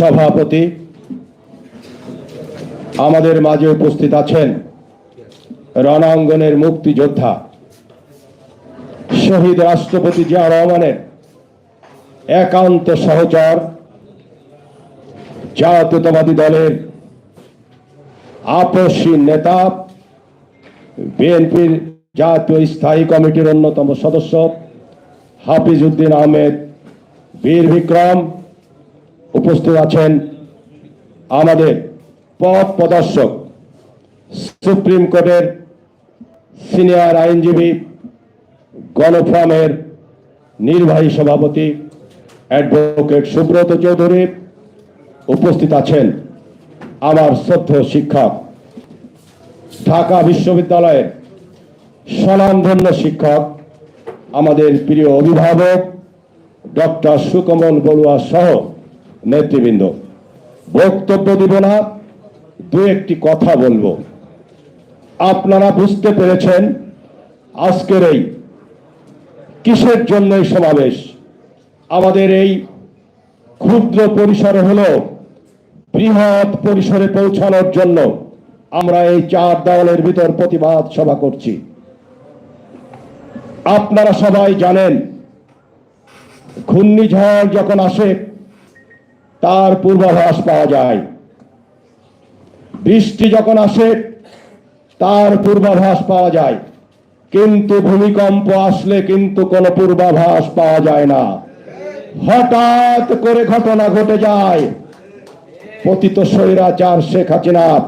সভাপতি, আমাদের মাঝে উপস্থিত আছেন রণাঙ্গনের মুক্তিযোদ্ধা শহীদ রাষ্ট্রপতি জিয়া রহমানের একান্ত সহচর জাতীয়তাবাদী দলের আপসী নেতা, বিএনপির জাতীয় স্থায়ী কমিটির অন্যতম সদস্য হাফিজ উদ্দিন আহমেদ, বীর বিক্রম উপস্থিত আছেন আমাদের পথ প্রদর্শক, সুপ্রিম কোর্টের সিনিয়র আইনজীবী, গণফ্রামের নির্বাহী সভাপতি অ্যাডভোকেট সুব্রত চৌধুরী উপস্থিত আছেন আমার শ্রদ্ধেয় শিক্ষক, ঢাকা বিশ্ববিদ্যালয়ের স্বনামধন্য শিক্ষক, আমাদের প্রিয় অভিভাবক ডক্টর সুকমল বড়ুয়া সহ নেতৃবৃন্দ, বক্তব্য দিব না, দু একটি কথা বলব। আপনারা বুঝতে পেরেছেন আজকের এই কিসের জন্য এই সমাবেশ? আমাদের এই ক্ষুদ্র পরিসরে হলেও বৃহৎ পরিসরে পৌঁছানোর জন্য আমরা এই চার দেওয়ালের ভিতর প্রতিবাদ সভা করছি। আপনারা সবাই জানেন, ঘূর্ণিঝড় যখন আসে তার পূর্বাভাস পাওয়া যায়। বৃষ্টি যখন আসে, তার পূর্বাভাস পাওয়া যায়। কিন্তু ভূমিকম্প আসলে কিন্তু কোনো পূর্বাভাস পাওয়া যায় না। হঠাৎ করে ঘটনা ঘটে যায়। পতিত স্বৈরাচার শেখ হাসিনা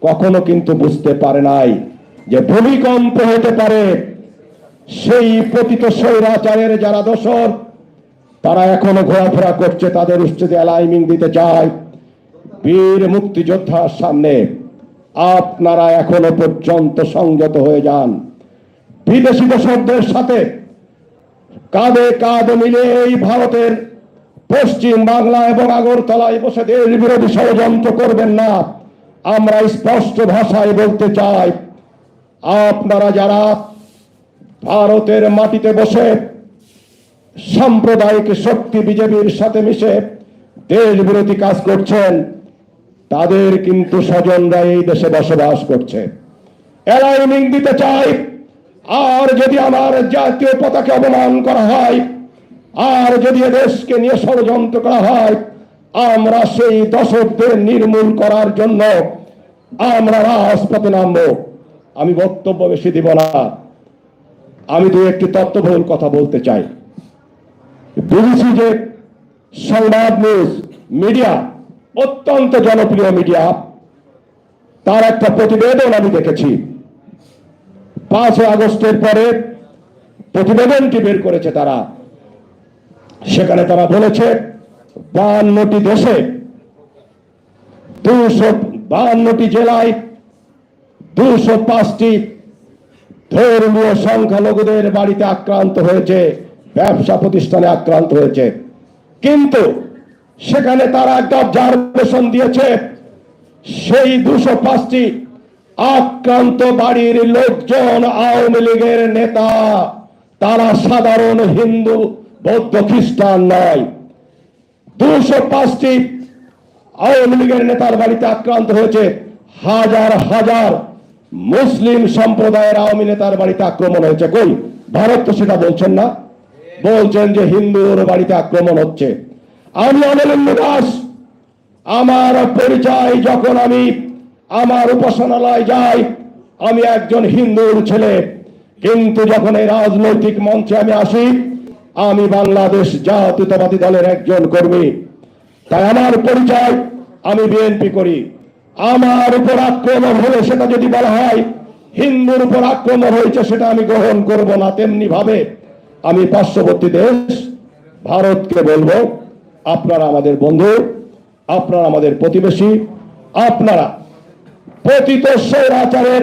কখনো কিন্তু বুঝতে পারে নাই যে ভূমিকম্প হতে পারে। সেই পতিত স্বৈরাচারের যারা দোষর তারা এখনও ঘোরাফেরা করছে, তাদের উচ্ছেদে অ্যালাইমিং দিতে চায়। বীর মুক্তিযোদ্ধার সামনে আপনারা এখনও পর্যন্ত সংযত হয়ে যান। বিদেশি দোষরদের সাথে কাঁধে কাঁধ মিলে এই ভারতের পশ্চিম বাংলা এবং আগরতলায় বসে দেশ বিরোধী ষড়যন্ত্র করবেন না। আমরা স্পষ্ট ভাষায় বলতে চাই, আপনারা যারা ভারতের মাটিতে বসে সাম্প্রদায়িক শক্তি বিজেপির সাথে মিশে দেশ বিরোধী কাজ করছেন, তাদের কিন্তু স্বজনরা এই দেশে বসবাস করছে। অ্যালাইনিং দিতে চাই, আর যদি আমার জাতীয় পতাকা অপমান করা হয়, আর যদি দেশকে নিয়ে ষড়যন্ত্র করা হয়, আমরা সেই দশকদের নির্মূল করার জন্য আমরা রাজপথে নামবো। আমি বক্তব্য বেশি দিব না। আমি দু একটি তত্ত্ববহুল কথা বলতে চাই। বিবিসি যে সংবাদ নিউজ মিডিয়া, অত্যন্ত জনপ্রিয় মিডিয়া, তার একটা প্রতিবেদন আমি দেখেছি। পাঁচই আগস্টের পরে প্রতিবেদনটি বের করেছে তারা। সেখানে তারা বলেছে, বাহান্নটি দেশে, দুশো বাহান্নটি জেলায় দুশো পাঁচটি ধর্মীয় সংখ্যালঘুদের বাড়িতে আক্রান্ত হয়েছে। ব্যবসা প্রতিষ্ঠানে আক্রান্ত হয়েছে। কিন্তু সেখানে তারা একটা অবজারভেশন দিয়েছে। সেই দুশো পাঁচটি আক্রান্ত বাড়ির লোকজন আওয়ামী লীগের নেতা। তারা সাধারণ হিন্দু, বৌদ্ধ, খ্রিস্টান নয়। দুশো পাঁচটি আওয়ামী লীগের নেতার বাড়িতে আক্রান্ত হয়েছে। হাজার হাজার মুসলিম সম্প্রদায়ের আওয়ামী নেতার বাড়িতে আক্রমণ হয়েছে। কই? ভারত তো সেটা বলছেন না। বলছেন যে হিন্দুর বাড়িতে আক্রমণ হচ্ছে। আমি অমলেন্দু দাস। আমার পরিচয় যখন আমি আমার উপাসনালয় যাই, আমি একজন হিন্দুর ছেলে। কিন্তু যখন এই রাজনৈতিক মঞ্চে আমি আসি, আমি বাংলাদেশ জাতীয়তাবাদী দলের একজন কর্মী। তাই আমার পরিচয় আমি বিএনপি করি। আমার উপর আক্রমণ হলে সেটা যদি বলা হয়, হিন্দুর উপর আক্রমণ হয়েছে সেটা আমি গ্রহণ করব না তেমনি ভাবে আমি পার্শ্ববর্তী দেশ, ভারতকে বলব, আপনারা আমাদের বন্ধু, আপনারা আমাদের প্রতিবেশী, আপনারা পতিত স্বৈরাচারের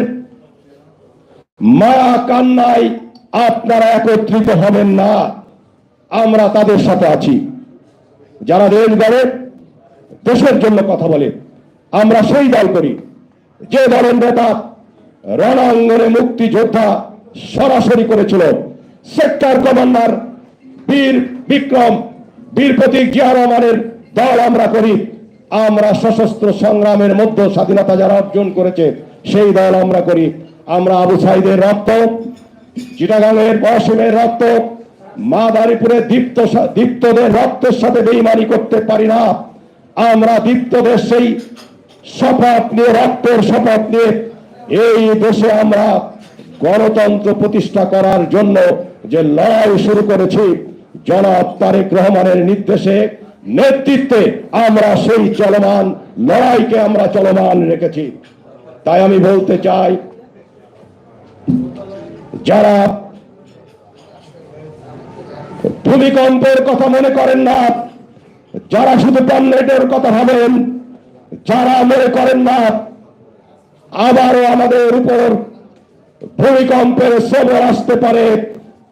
মায়া কান্নায় আপনারা একত্রিত হবেন না। আমরা তাদের সাথে আছি। যারা দেশ গড়ে, দেশের জন্য কথা বলে, আমরা সেই দল করি। যে দলের নেতা, রণাঙ্গনে মুক্তিযোদ্ধা সরাসরি করেছিল সেক্টর কমান্ডার বীর বিক্রম, বীর প্রতীক জিয়া রহমানের দল আমরা করি। আমরা সশস্ত্র সংগ্রামের মধ্যে স্বাধীনতা যারা অর্জন করেছে, সেই দল আমরা করি। আমরা আবু সাইদের রক্ত, চিটাগাংয়ের বসিমের রক্ত, মাদারীপুরের দীপ্ত দীপ্তদের রক্তের সাথে বেইমানি করতে পারি না। আমরা দীপ্তদের সেই শপথ নিয়ে, রক্তের শপথ নিয়ে এই দেশে আমরা গণতন্ত্র প্রতিষ্ঠা করার জন্য যে লড়াই শুরু করেছি, জনাব তারেক রহমানের নির্দেশে, নেতৃত্বে আমরা সেই চলমান, লড়াইকে আমরা চলমান রেখেছি। তাই আমি বলতে চাই, যারা ভূমিকম্পের কথা মনে করেন না, যারা শুধু পণ্যের কথা ভাবেন, যারা মনে করেন না, আবারও আমাদের উপর ভূমিকম্পের সবর আসতে পারে,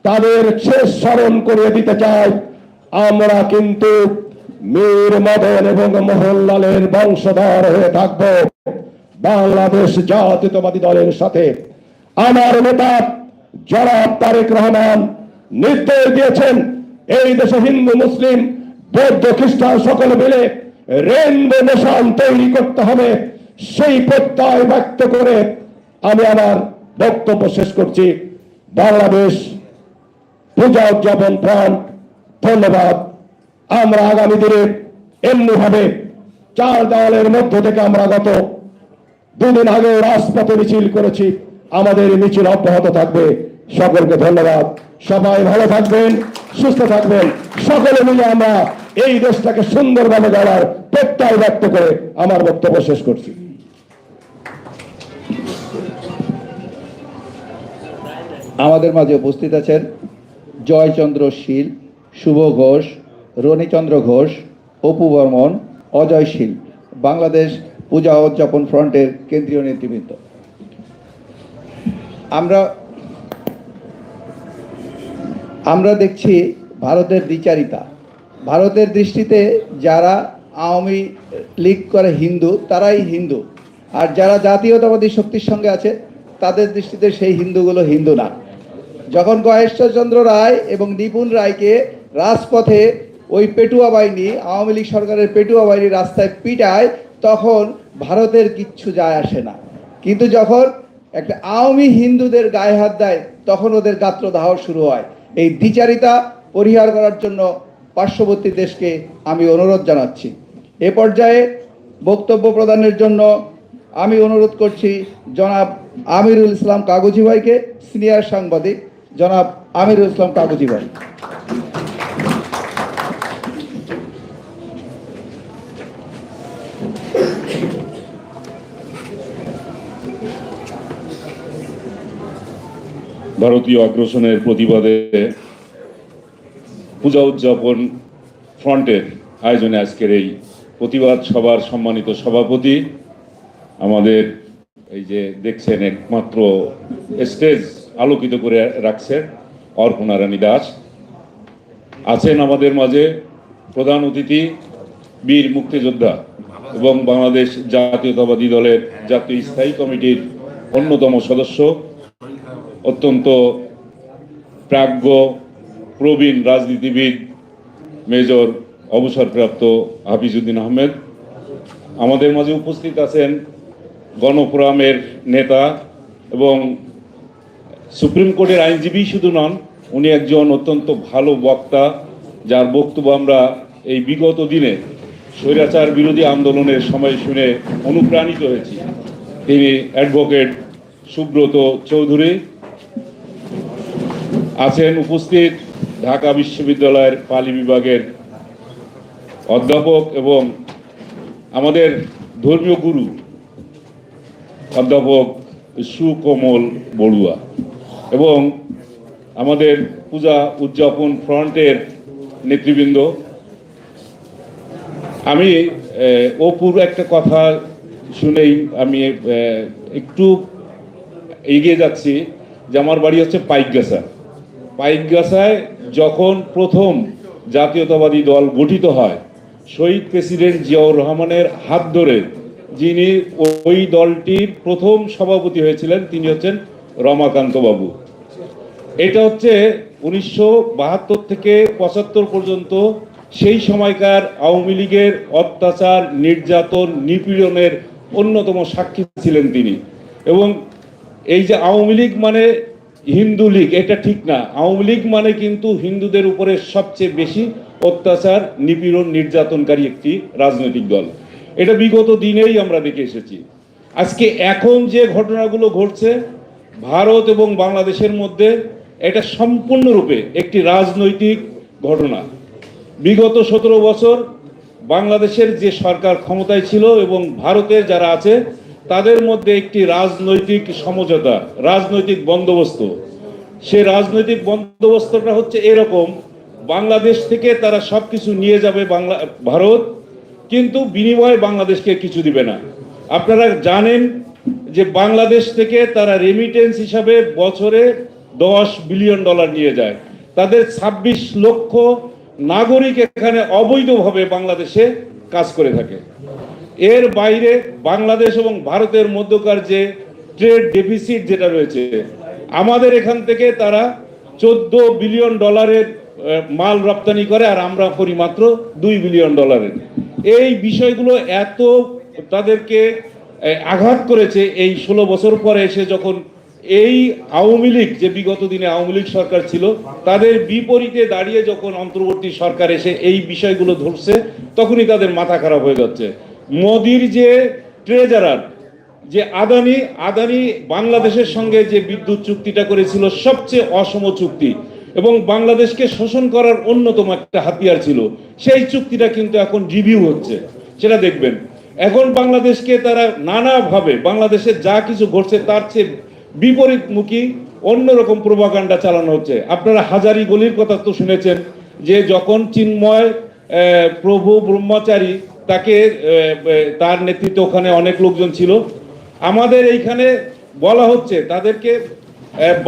তাদের শেষ স্মরণ করে দিতে চাই। আমরা কিন্তু মীর মদন এবং মোহনলালের বংশধর হয়ে থাকব। বাংলাদেশ জাতীয়তাবাদী দলের সাথে। আমার নেতা জনাব তারেক রহমান নির্দেশ দিয়েছেন, এই দেশে হিন্দু, মুসলিম, বৌদ্ধ, খ্রিস্টান সকলে মিলে রেনবো নেশন তৈরি করতে হবে। সেই প্রত্যয় ব্যক্ত করে আমি আমার বক্তব্য শেষ করছি। বাংলাদেশ, পূজা উদযাপন ফ্রন্ট ধন্যবাদ। আমরা আগামী দিনে এমনি ভাবে চার দলের মধ্য থেকে আমরা গত দুদিন আগে রাজপথে মিছিল করেছি। আমাদের মিছিল অব্যাহত থাকবে। সকলকে ধন্যবাদ। সবাই ভালো থাকবেন, সুস্থ থাকবেন। সকলে মিলে আমরা এই দেশটাকে সুন্দরভাবে গড়ার প্রত্যয় ব্যক্ত করে আমার বক্তব্য শেষ করছি। আমাদের মাঝে উপস্থিত আছেন জয়চন্দ্র শীল, শুভ ঘোষ, রণিচন্দ্র ঘোষ, অপু বর্মন, অজয় শীল, বাংলাদেশ পূজা উদযাপন ফ্রন্টের কেন্দ্রীয় নেতৃবৃন্দ। আমরা আমরা দেখছি ভারতের দ্বিচারিতা। ভারতের দৃষ্টিতে যারা আওয়ামী লীগ করে হিন্দু, তারাই হিন্দু। আর যারা জাতীয়তাবাদী শক্তির সঙ্গে আছে, তাদের দৃষ্টিতে সেই হিন্দুগুলো হিন্দু না। যখন গয়েশ্বরচন্দ্র রায় এবং নিপুণ রায়কে রাজপথে ওই পেটুয়া বাহিনী, আওয়ামী লীগ সরকারের পেটুয়া বাহিনী রাস্তায় পিটায়, তখন ভারতের কিচ্ছু যায় আসে না। কিন্তু যখন একটা আওয়ামী হিন্দুদের গায়ে হাত দেয়, তখন ওদের গাত্রদাহ শুরু হয়। এই দ্বিচারিতা পরিহার করার জন্য পার্শ্ববর্তী দেশকে আমি অনুরোধ জানাচ্ছি। এ পর্যায়ে বক্তব্য প্রদানের জন্য আমি অনুরোধ করছি জনাব আমিরুল ইসলাম কাগজি ভাইকে সিনিয়র সাংবাদিক। জনাব আমিরুল ইসলাম কাগজি ভাই। ভারতীয় আগ্রাসনের প্রতিবাদে পূজা উদযাপন ফ্রন্টের আয়োজনে আজকের এই প্রতিবাদ সভার সম্মানিত সভাপতি, আমাদের এই যে দেখছেন একমাত্র স্টেজ আলোকিত করে রাখছেন অর্পণা রানী দাস। আছেন আমাদের মাঝে প্রধান অতিথি বীর মুক্তিযোদ্ধা এবং বাংলাদেশ জাতীয়তাবাদী দলের জাতীয় স্থায়ী কমিটির অন্যতম সদস্য, অত্যন্ত প্রাজ্ঞ, প্রবীণ রাজনীতিবিদ মেজর অবসরপ্রাপ্ত হাফিজউদ্দিন আহমেদ। আমাদের মাঝে উপস্থিত আছেন গণফোরামের নেতা এবং সুপ্রিম কোর্টের আইনজীবী শুধু নন, উনি একজন অত্যন্ত ভালো বক্তা, যার বক্তব্য আমরা এই বিগত দিনে স্বৈরাচার বিরোধী আন্দোলনের সময় শুনে অনুপ্রাণিত হয়েছি। তিনি অ্যাডভোকেট সুব্রত চৌধুরী আছেন উপস্থিত ঢাকা বিশ্ববিদ্যালয়ের পালি বিভাগের অধ্যাপক এবং আমাদের ধর্মীয় গুরু অধ্যাপক সুকমল বড়ুয়া। এবং আমাদের পূজা উদযাপন ফ্রন্টের নেতৃবৃন্দ। আমি অপুর একটা কথা শুনেই আমি একটু এগিয়ে যাচ্ছি যে আমার বাড়ি হচ্ছে পাইকগাছা। পাইকগাছায় যখন প্রথম জাতীয়তাবাদী দল গঠিত হয়, শহীদ প্রেসিডেন্ট জিয়াউর রহমানের হাত ধরে যিনি ওই দলটির প্রথম সভাপতি হয়েছিলেন, তিনি হচ্ছেন রমাকান্ত বাবু। এটা হচ্ছে উনিশশো বাহাত্তর থেকে পঁচাত্তর পর্যন্ত সেই সময়কার আওয়ামী লীগের অত্যাচার, নির্যাতন, নিপীড়নের অন্যতম সাক্ষী ছিলেন তিনি। এবং এই যে আওয়ামী লীগ মানে হিন্দু লীগ, এটা ঠিক না। আওয়ামী লীগ মানে কিন্তু হিন্দুদের উপরে সবচেয়ে বেশি অত্যাচার, নিপীড়ন, নির্যাতনকারী একটি রাজনৈতিক দল। এটা বিগত দিনেই আমরা দেখে এসেছি। আজকে এখন যে ঘটনাগুলো ঘটছে ভারত এবং বাংলাদেশের মধ্যে এটা সম্পূর্ণরূপে একটি রাজনৈতিক ঘটনা। বিগত সতেরো বছর বাংলাদেশের যে সরকার ক্ষমতায় ছিল এবং ভারতের যারা আছে, তাদের মধ্যে একটি রাজনৈতিক সমঝোতা, রাজনৈতিক বন্দোবস্ত। সে রাজনৈতিক বন্দোবস্তটা হচ্ছে এরকম, বাংলাদেশ থেকে তারা সব কিছু নিয়ে যাবে বাংলা, ভারত, কিন্তু বিনিময়ে বাংলাদেশকে কিছু দিবে না। আপনারা জানেন যে বাংলাদেশ থেকে তারা রেমিটেন্স হিসাবে বছরে দশ বিলিয়ন ডলার নিয়ে যায়। তাদের ছাব্বিশ লক্ষ নাগরিক এখানে অবৈধভাবে বাংলাদেশে কাজ করে থাকে। এর বাইরে বাংলাদেশ এবং ভারতের মধ্যকার যে ট্রেড ডেফিসিট যেটা রয়েছে, আমাদের এখান থেকে তারা চোদ্দ বিলিয়ন ডলারের মাল রপ্তানি করে আর আমরা করি মাত্র দুই বিলিয়ন ডলারের এই বিষয়গুলো এত তাদেরকে আঘাত করেছে এই ষোলো বছর পরে এসে যখন এই আওয়ামী লীগ, যে বিগত দিনে আওয়ামী লীগ সরকার ছিল, তাদের বিপরীতে দাঁড়িয়ে যখন অন্তর্বর্তী সরকার এসে এই বিষয়গুলো ধরছে, তখনই তাদের মাথা খারাপ হয়ে যাচ্ছে। মোদির যে ট্রেজারার যে আদানি আদানি বাংলাদেশের সঙ্গে যে বিদ্যুৎ চুক্তিটা করেছিল, সবচেয়ে অসম চুক্তি এবং বাংলাদেশকে শোষণ করার অন্যতম একটা হাতিয়ার ছিল, সেই চুক্তিটা কিন্তু এখন রিভিউ হচ্ছে। সেটা দেখবেন। এখন বাংলাদেশকে তারা নানাভাবে বাংলাদেশের যা কিছু ঘটছে তার চেয়ে বিপরীতমুখী অন্যরকম প্রভাকাণ্ডা চালানো হচ্ছে। আপনারা হাজারি গলির কথা তো শুনেছেন যে যখন চিন্ময় প্রভু ব্রহ্মচারী তাকে তার নেতৃত্বে ওখানে অনেক লোকজন ছিল, আমাদের এইখানে বলা হচ্ছে তাদেরকে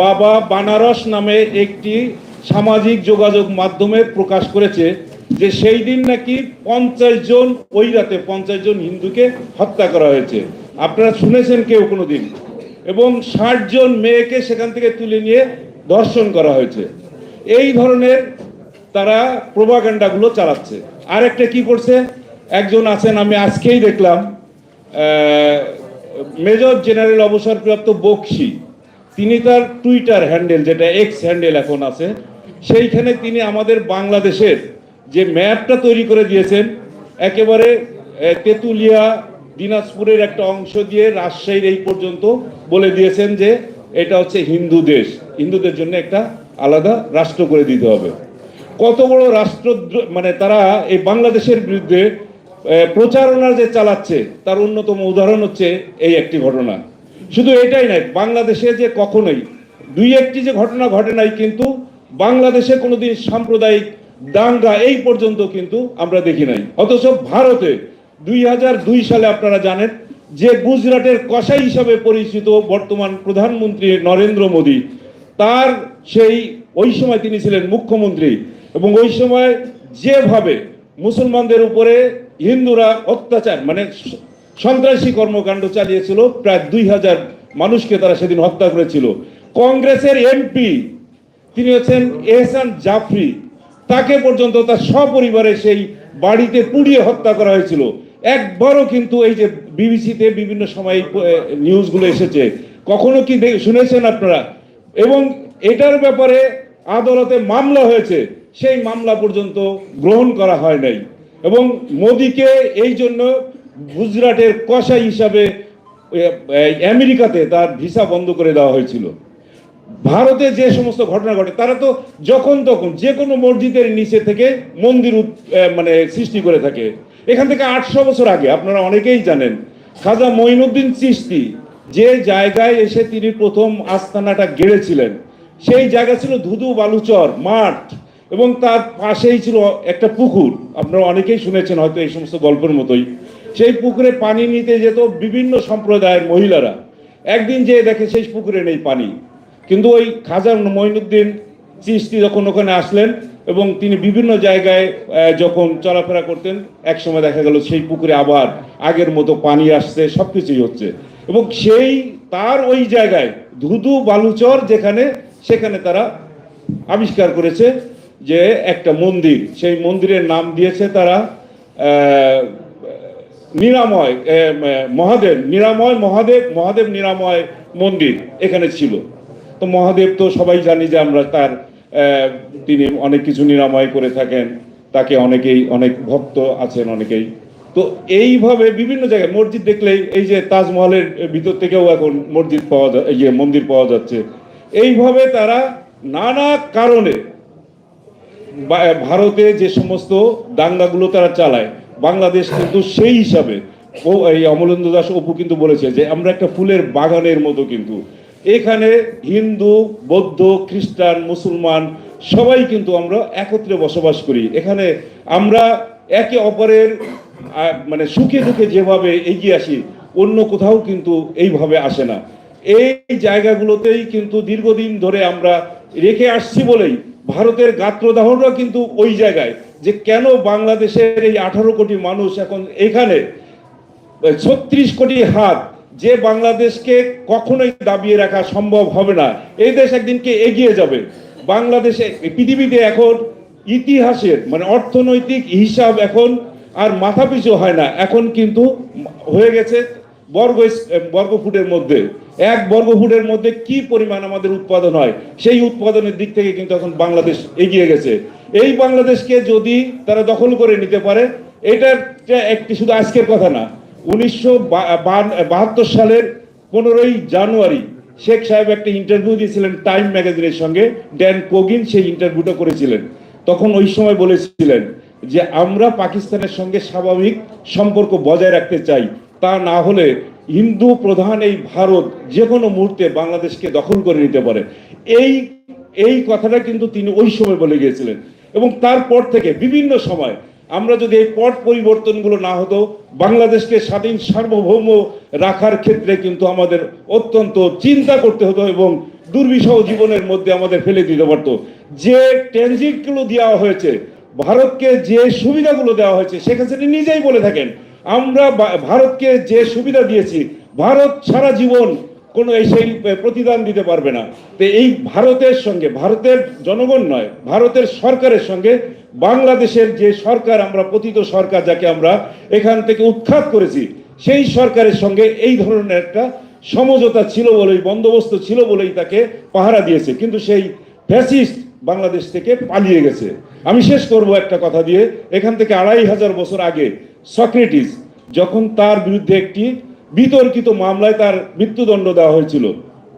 বাবা বানারস নামে একটি সামাজিক যোগাযোগ মাধ্যমে প্রকাশ করেছে। যে সেই দিন নাকি পঞ্চাশ জন, ওই রাতে পঞ্চাশ জন হিন্দুকে হত্যা করা হয়েছে। আপনারা শুনেছেন কেউ কোনো দিন এবং ষাট জন মেয়েকে সেখান থেকে তুলে নিয়ে ধর্ষণ করা হয়েছে। এই ধরনের তারা প্রভাকাণ্ডাগুলো চালাচ্ছে। আর একটা কি করছে? একজন আছেন, আমি আজকেই দেখলাম মেজর জেনারেল অবসরপ্রাপ্ত বক্সি। তিনি তার টুইটার হ্যান্ডেল, যেটা এক্স হ্যান্ডেল এখন আছে, সেইখানে তিনি আমাদের বাংলাদেশের যে ম্যাপটা তৈরি করে দিয়েছেন, একেবারে তেঁতুলিয়া, দিনাজপুরের একটা অংশ দিয়ে রাজশাহীর এই পর্যন্ত বলে দিয়েছেন যে এটা হচ্ছে হিন্দু দেশ। হিন্দুদের জন্য একটা আলাদা রাষ্ট্র করে দিতে হবে। কত বড় রাষ্ট্র মানে তারা এই বাংলাদেশের বিরুদ্ধে প্রচারণা যে চালাচ্ছে, তার অন্যতম উদাহরণ হচ্ছে এই একটি ঘটনা। শুধু এটাই নয়, বাংলাদেশে যে কখনোই, দুই একটি যে ঘটনা ঘটে নাই, কিন্তু বাংলাদেশে কোনোদিন সাম্প্রদায়িক দাঙ্গা এই পর্যন্ত কিন্তু আমরা দেখি নাই। অথচ ভারতে দুই হাজার দুই সালে আপনারা জানেন যে গুজরাটের কসাই হিসাবে পরিচিত বর্তমান প্রধানমন্ত্রী নরেন্দ্র মোদী, তার সেই ওই সময় তিনি ছিলেন মুখ্যমন্ত্রী এবং ওই সময় যেভাবে মুসলমানদের উপরে হিন্দুরা অত্যাচার মানে সন্ত্রাসী কর্মকাণ্ড চালিয়েছিল, প্রায় দুই হাজার মানুষকে তারা সেদিন হত্যা করেছিল। কংগ্রেসের এমপি তিনি হচ্ছেন এহসান জাফরি। তাকে পর্যন্ত তার সপরিবারে সেই বাড়িতে পুড়িয়ে হত্যা করা হয়েছিল। একবারও কিন্তু এই যে বিবিসিতে বিভিন্ন সময় নিউজগুলো এসেছে। কখনো কি শুনেছেন আপনারা? এবং এটার ব্যাপারে আদালতে মামলা হয়েছে। সেই মামলা পর্যন্ত গ্রহণ করা হয় নাই। এবং মোদিকে এই জন্য গুজরাটের কসাই হিসাবে আমেরিকাতে তার ভিসা বন্ধ করে দেওয়া হয়েছিল। ভারতে যে সমস্ত ঘটনা ঘটে, তারা তো যখন তখন যে কোনো মসজিদের নিচে থেকে মন্দির মানে সৃষ্টি করে থাকে। এখান থেকে আটশো বছর আগে, আপনারা অনেকেই জানেন, খাজা মঈনুদ্দিন চিশতি যে জায়গায় এসে তিনি প্রথম আস্তানাটা গেড়েছিলেন, সেই জায়গা ছিল ধুধু বালুচর, মাঠ, এবং তার পাশেই ছিল একটা পুকুর। আপনারা অনেকেই শুনেছেন হয়তো এই সমস্ত গল্পের মতোই। সেই পুকুরে পানি নিতে যেত বিভিন্ন সম্প্রদায়ের মহিলারা। একদিন যে দেখে সেই পুকুরে নেই পানি। কিন্তু ওই খাজা মঈনুদ্দিন চিস্তি যখন ওখানে আসলেন এবং তিনি বিভিন্ন জায়গায় যখন চলাফেরা করতেন এক সময় দেখা গেল সেই পুকুরে আবার আগের মতো পানি আসছে সব কিছুই হচ্ছে। এবং সেই, তার ওই জায়গায় ধুধু বালুচর যেখানে, সেখানে তারা আবিষ্কার করেছে যে একটা মন্দির। সেই মন্দিরের নাম দিয়েছে তারা নিরাময় মহাদেব নিরাময় মহাদেব মহাদেব নিরাময় মন্দির এখানে ছিল। তো মহাদেব তো সবাই জানি যে আমরা তার তিনি অনেক কিছু নিরাময় করে থাকেন, তাকে অনেকেই, অনেক ভক্ত আছেন অনেকেই। তো এইভাবে বিভিন্ন জায়গায় মসজিদ দেখলেই এই যে তাজমহলের ভিতর থেকেও এখন মসজিদ পাওয়া যায় এই যে মন্দির পাওয়া যাচ্ছে। এইভাবে তারা নানা কারণে ভারতে যে সমস্ত দাঙ্গাগুলো তারা চালায়, বাংলাদেশ কিন্তু সেই হিসাবে ও এই অমলেন্দ্র দাস অপু কিন্তু বলেছে যে, আমরা একটা ফুলের বাগানের মতো কিন্তু এখানে হিন্দু, বৌদ্ধ, খ্রিস্টান, মুসলমান সবাই কিন্তু আমরা একত্রে বসবাস করি। এখানে আমরা একে অপরের মানে সুখে দুঃখে যেভাবে এগিয়ে আসি, অন্য কোথাও কিন্তু এইভাবে আসে না। এই জায়গাগুলোতেই কিন্তু দীর্ঘদিন ধরে আমরা রেখে আসছি বলেই ভারতের গাত্রদাহটা কিন্তু ওই জায়গায় যে কেন বাংলাদেশের এই আঠারো কোটি মানুষ এখন এখানে, ছত্রিশ কোটি হাত যে বাংলাদেশকে কখনোই দাবিয়ে রাখা সম্ভব হবে না, এই দেশ একদিনকে এগিয়ে যাবে? বাংলাদেশে পৃথিবীতে এখন ইতিহাসের মানে অর্থনৈতিক হিসাব এখন আর মাথাপিছু হয় না। এখন কিন্তু হয়ে গেছে বর্গ বর্গ ফুটের মধ্যে। এক বর্গ ফুটের মধ্যে কি পরিমাণ আমাদের উৎপাদন হয়, সেই উৎপাদনের দিক থেকে কিন্তু এখন বাংলাদেশ এগিয়ে গেছে। এই বাংলাদেশকে যদি তারা দখল করে নিতে পারে, এটার একটি শুধু আজকের কথা না উনিশশো বাহাত্তর সালের পনেরোই জানুয়ারি শেখ সাহেব একটা ইন্টারভিউ দিয়েছিলেন টাইম ম্যাগাজিনের সঙ্গে। ড্যান কোগিন সেই ইন্টারভিউটা করেছিলেন। তখন ওই সময় বলেছিলেন যে, আমরা পাকিস্তানের সঙ্গে স্বাভাবিক সম্পর্ক বজায় রাখতে চাই। তা না হলে হিন্দু প্রধান এই ভারত যে কোনো মুহূর্তে বাংলাদেশকে দখল করে নিতে পারে। এই এই কথাটা কিন্তু তিনি ওই সময় বলে গিয়েছিলেন। এবং তারপর থেকে বিভিন্ন সময় আমরা যদি এই পট পরিবর্তনগুলো না হতো, বাংলাদেশকে স্বাধীন সার্বভৌম রাখার ক্ষেত্রে কিন্তু আমাদের অত্যন্ত চিন্তা করতে হতো এবং দুর্বিষহ জীবনের মধ্যে আমাদের ফেলে দিতে পারতো। যে ট্রানজিটগুলো দেওয়া হয়েছে, ভারতকে যে সুবিধাগুলো দেওয়া হয়েছে, শেখ হাসিনা নিজেই বলে থাকেন, আমরা ভারতকে যে সুবিধা দিয়েছি, ভারত সারা জীবন কোনো সেই প্রতিদান দিতে পারবে না। তো এই ভারতের সঙ্গে, ভারতের জনগণ নয়, ভারতের সরকারের সঙ্গে বাংলাদেশের যে সরকার, আমরা পতিত সরকার যাকে আমরা এখান থেকে উৎখাত করেছি, সেই সরকারের সঙ্গে এই ধরনের একটা সমঝোতা ছিল বলেই, বন্দোবস্ত ছিল বলেই তাকে পাহারা দিয়েছে। কিন্তু সেই ফ্যাসিস্ট বাংলাদেশ থেকে পালিয়ে গেছে। আমি শেষ করব একটা কথা দিয়ে, এখান থেকে আড়াই হাজার বছর আগে সক্রেটিস যখন তার বিরুদ্ধে একটি বিতর্কিত মামলায় তার মৃত্যুদণ্ড দেওয়া হয়েছিল।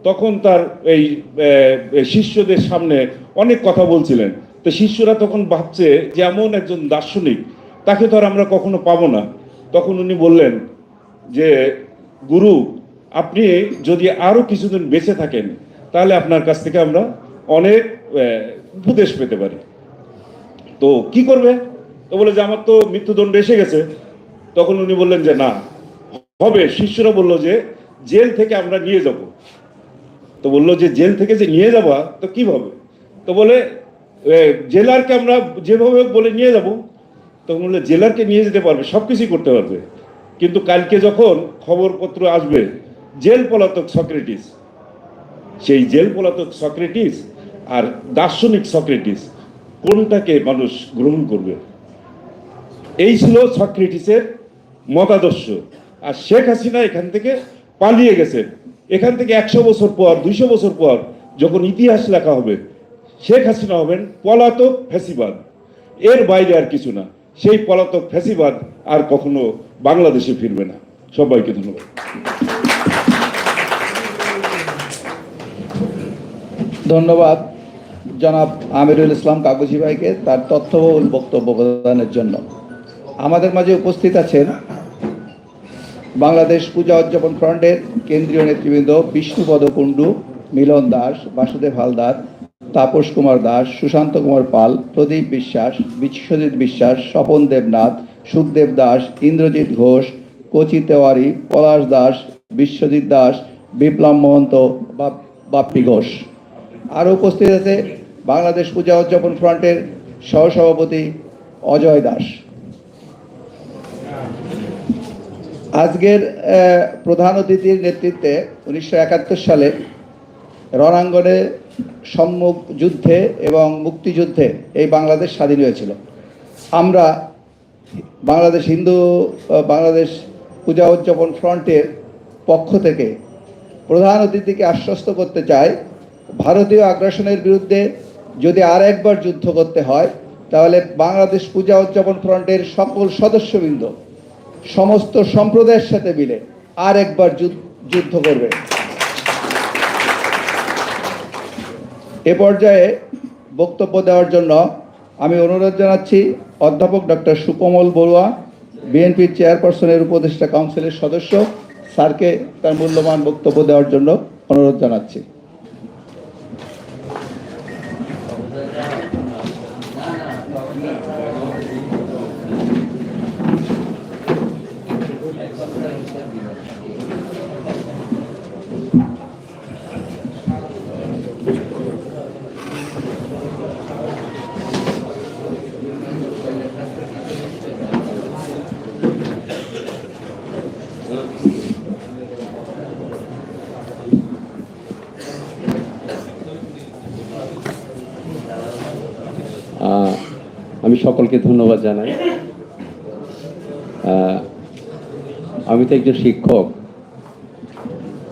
তখন তার এই শিষ্যদের সামনে অনেক কথা বলছিলেন। তো শিষ্যরা তখন ভাবছে যে এমন একজন দার্শনিক, তাকে তো আর আমরা কখনো পাবো না। তখন উনি বললেন যে, গুরু, আপনি যদি আরও কিছুদিন বেঁচে থাকেন, তাহলে আপনার কাছ থেকে আমরা অনেক উপদেশ পেতে পারি। তো কি করবে? তো বলে যে, আমার তো মৃত্যুদণ্ড এসে গেছে। তখন উনি বললেন যে, না হবে। শিষ্যরা বলল যে, জেল থেকে আমরা নিয়ে যাব। তো বলল যে, জেল থেকে যে নিয়ে যাবা, তো কীভাবে তো বলে জেলারকে আমরা যেভাবে বলে নিয়ে যাব। তখন বলল, জেলারকে নিয়ে যেতে পারবে সব কিছুই করতে পারবে। কিন্তু কালকে যখন খবরপত্র আসবে, জেল পলাতক সক্রেটিস, সেই জেল পলাতক সক্রেটিস আর দার্শনিক সক্রেটিস, কোনটাকে মানুষ গ্রহণ করবে? এই ছিল সক্রেটিসের মতাদর্শ। আর শেখ হাসিনা এখান থেকে পালিয়ে গেছেন এখান থেকে একশো বছর পর, দুইশো বছর পর যখন ইতিহাস লেখা হবে, শেখ হাসিনা হবেন পলাতক ফ্যাসিবাদ। এর বাইরে আর কিছু না। সেই পলাতক ফ্যাসিবাদ আর কখনো বাংলাদেশে ফিরবে না। সবাইকে ধন্যবাদ। ধন্যবাদ জনাব আমিরুল ইসলাম কাগজি ভাইকে তার তথ্যবহুল বক্তব্য প্রদানের জন্য। আমাদের মাঝে উপস্থিত আছেন বাংলাদেশ পূজা উদযাপন ফ্রন্টের কেন্দ্রীয় নেতৃবৃন্দ বিষ্ণুপদ কুণ্ডু, মিলন দাস, বাসুদেব হালদার, তাপস কুমার দাস, সুশান্ত কুমার পাল, প্রদীপ বিশ্বাস, বিশ্বজিৎ বিশ্বাস, স্বপন দেবনাথ, সুখদেব দাস, ইন্দ্রজিৎ ঘোষ, কচি তেওয়ারি, পলাশ দাস, বিশ্বজিৎ দাস, বিপ্লব মহন্ত, বাপ- বাপ্পি ঘোষ। আরও উপস্থিত আছে বাংলাদেশ পূজা উদযাপন ফ্রন্টের সহসভাপতি অজয় দাস। আজকের প্রধান অতিথির নেতৃত্বে উনিশশো একাত্তর সালে রণাঙ্গনে সম্মুখ যুদ্ধে এবং মুক্তিযুদ্ধে এই বাংলাদেশ স্বাধীন হয়েছিল। আমরা বাংলাদেশ হিন্দু বাংলাদেশ পূজা উদযাপন ফ্রন্টের পক্ষ থেকে প্রধান অতিথিকে আশ্বস্ত করতে চাই, ভারতীয় আগ্রাসনের বিরুদ্ধে যদি আর একবার যুদ্ধ করতে হয়, তাহলে বাংলাদেশ পূজা উদযাপন ফ্রন্টের সকল সদস্যবৃন্দ সমস্ত সম্প্রদায়ের সাথে মিলে আর একবার যুদ্ধ- করবে। এ পর্যায়ে বক্তব্য দেওয়ার জন্য আমি অনুরোধ জানাচ্ছি অধ্যাপক ডক্টর সুকমল বড়ুয়া বিএনপির চেয়ারপারসনের উপদেষ্টা কাউন্সিলের সদস্য, স্যারকে তার মূল্যবান বক্তব্য দেওয়ার জন্য অনুরোধ জানাচ্ছি। আমি সকলকে ধন্যবাদ জানাই। আমি তো একজন শিক্ষক।